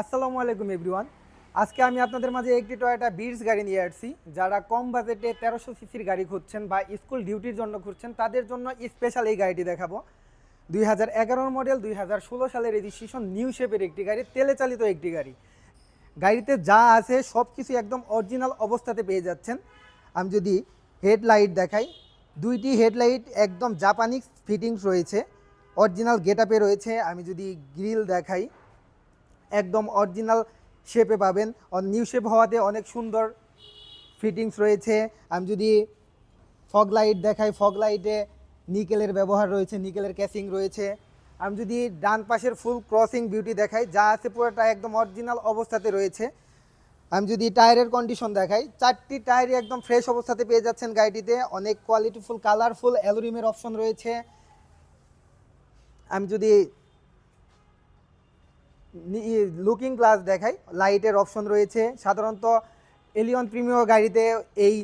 আসসালামু আলাইকুম এভরিওয়ান আজকে আমি আপনাদের মাঝে একটি টয়োটা বিটস গাড়ি নিয়ে আসছি। যারা কম বাজেটে তেরোশো সিসির গাড়ি খুঁজছেন বা স্কুল ডিউটির জন্য খুঁজছেন, তাদের জন্য স্পেশাল এই গাড়িটি দেখাবো। দুই হাজার মডেল দুই হাজার ষোলো সালের রেজিস্ট্রেশন নিউ শেপের একটি গাড়ি, তেলে চালিত একটি গাড়ি। গাড়িতে যা আছে সব কিছু একদম অরিজিনাল অবস্থাতে পেয়ে যাচ্ছেন। আমি যদি হেডলাইট দেখাই, দুইটি হেডলাইট একদম জাপানিজ ফিটিংস রয়েছে অরিজিনাল গেটআপে রয়েছে। আমি যদি গ্রিল দেখাই একদম অরিজিনাল শেপে পাবেন। নিউ শেপ হওয়াতে অনেক সুন্দর ফিটিংস রয়েছে। আমি যদি ফগ লাইট দেখাই ফগ লাইটে নিকেলের ব্যবহার রয়েছে নিকেলের ক্যাসিং রয়েছে। আমি যদি ডান পাশের ফুল ক্রসিং বিউটি দেখাই, যা আছে পুরোটা একদম অরিজিনাল অবস্থাতে রয়েছে। আমি যদি টায়ারের কন্ডিশন দেখাই, চারটি টায়ারই একদম ফ্রেশ অবস্থাতে পেয়ে যাচ্ছেন গাড়িটিতে। অনেক কোয়ালিটিফুল কালারফুল অ্যালুরিমের অপশন রয়েছে। আমি যদি লুকিং গ্লাস দেখাই। লাইটের অপশন রয়েছে। সাধারণত এলিয়ন প্রিমিয়ার গাড়িতে এই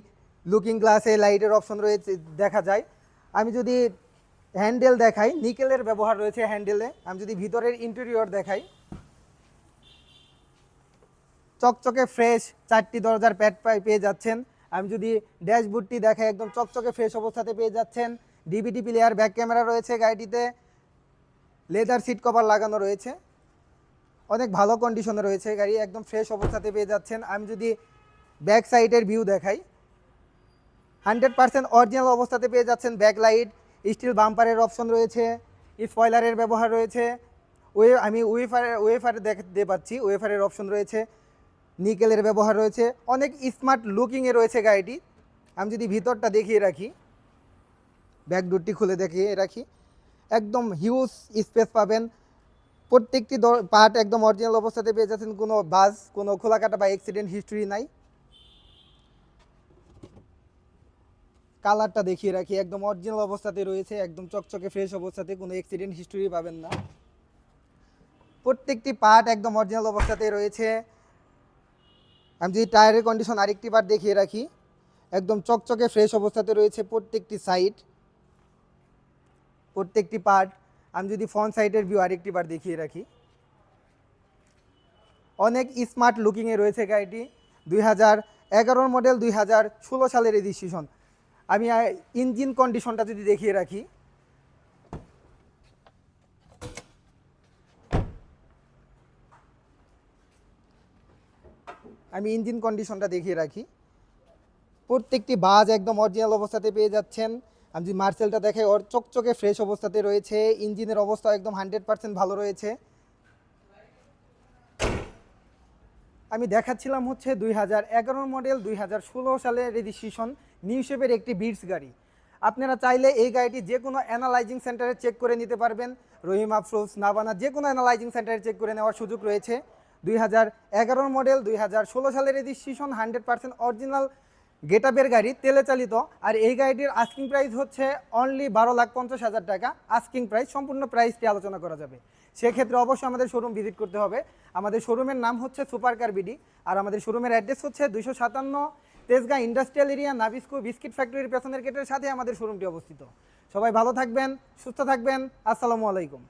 লুকিং গ্লাসে লাইটের অপশন রয়েছে, দেখা যায়। আমি যদি হ্যান্ডেল দেখাই নিকেলের ব্যবহার রয়েছে হ্যান্ডেলে আমি যদি ভিতরের ইন্টেরিয়র দেখাই। চকচকে ফ্রেশ চারটি দরজার প্যাড পাই, পেয়ে যাচ্ছেন। আমি যদি ড্যাশবোর্ডটি দেখাই, একদম চকচকে ফ্রেশ অবস্থাতে পেয়ে যাচ্ছেন। ডিভিডি প্লেয়ার ব্যাক ক্যামেরা রয়েছে গাড়িটিতে। লেদার সিট কভার লাগানো রয়েছে। অনেক ভালো কন্ডিশনে রয়েছে গাড়ি, একদম ফ্রেশ অবস্থাতে পেয়ে যাচ্ছেন। আমি যদি ব্যাক সাইডের ভিউ দেখাই হান্ড্রেড পার্সেন্ট অরিজিনাল অবস্থাতে পেয়ে যাচ্ছেন ব্যাক লাইট স্টিল বাম্পারের অপশন রয়েছে স্পয়লারের ব্যবহার রয়েছে। ওয়ে, আমি ওয়েফারের ওয়েফারে দেখতে পাচ্ছি ওয়েফারের অপশন রয়েছে নিকেলের ব্যবহার রয়েছে। অনেক স্মার্ট লুকিংয়ে রয়েছে গাড়িটি। আমি যদি ভিতরটা দেখিয়ে রাখি ব্যাক ডোরটি খুলে দেখিয়ে রাখি, একদম হিউজ স্পেস পাবেন। প্রত্যেকটি পার্ট একদম অরিজিনাল অবস্থাতে পেয়ে যাচ্ছেন। কোনো বাস, কোনো খোলা কাটা বা অ্যাক্সিডেন্ট হিস্ট্রি নাই। কালারটা দেখিয়ে রাখি, একদম অরিজিনাল অবস্থাতে রয়েছে, একদম চকচকে ফ্রেশ অবস্থাতে, কোনো অ্যাক্সিডেন্ট হিস্ট্রি পাবেন না। প্রত্যেকটি পার্ট একদম অরিজিনাল অবস্থাতে রয়েছে। আমি যদি টায়ারের কন্ডিশন আরেকটি পার্ট দেখিয়ে রাখি, একদম চকচকে ফ্রেশ অবস্থাতে রয়েছে প্রত্যেকটি সাইড প্রত্যেকটি পার্ট আমি যদি ফ্রন্ট সাইডের ভিউ আরেকটি বার দেখিয়ে রাখি। অনেক স্মার্ট লুকিংয়ে রয়েছে গাড়িটি। দুই হাজার এগারোর মডেল দুই হাজার ষোলো সালের রেজিস্ট্রেশন আমি ইঞ্জিন কন্ডিশনটা যদি দেখিয়ে রাখি। আমি ইঞ্জিন কন্ডিশনটা দেখিয়ে রাখি। প্রত্যেকটি বাজ একদম অরিজিনাল অবস্থাতে পেয়ে যাচ্ছেন। আমি যদি মার্সেলটা দেখাই ওর চকচকে ফ্রেশ অবস্থাতে রয়েছে, ইঞ্জিনের অবস্থা একদম হান্ড্রেড পার্সেন্ট ভালো রয়েছে। আমি দেখাচ্ছিলাম হচ্ছে দুই হাজার এগারো মডেল দুই হাজার ষোলো সালের রেজিস্ট্রেশন নিউ শেপের একটি বিটস গাড়ি। আপনারা চাইলে এই গাড়িটি যে কোনো অ্যানালাইজিং সেন্টারে চেক করে নিতে পারবেন। রহিম আফরোজ, নাবানা, যে কোনো অ্যানালাইজিং সেন্টারে চেক করে নেওয়ার সুযোগ রয়েছে। দুই হাজার মডেল দুই হাজার ষোলো সালের রেজিস্ট্রেশন হান্ড্রেড পার্সেন্ট অরিজিনাল গেটআপের গাড়ি, তেলে চালিত। আর এই গাড়িটির আস্কিং প্রাইস হচ্ছে অনলি বারো লাখ পঞ্চাশ হাজার টাকা। আস্কিং প্রাইস সম্পূর্ণ প্রাইসটি আলোচনা করা যাবে। সেক্ষেত্রে অবশ্যই আমাদের শোরুম ভিজিট করতে হবে। আমাদের শোরুমের নাম হচ্ছে সুপার কার বিডি আর আমাদের শোরুমের অ্যাড্রেস হচ্ছে দুইশো সাতান্ন Tejgaon industrial area Nabisco biscuit ফ্যাক্টরির পেছনের গেটের সাথে আমাদের শোরুমটি অবস্থিত। সবাই ভালো থাকবেন, সুস্থ থাকবেন। আসসালামু আলাইকুম।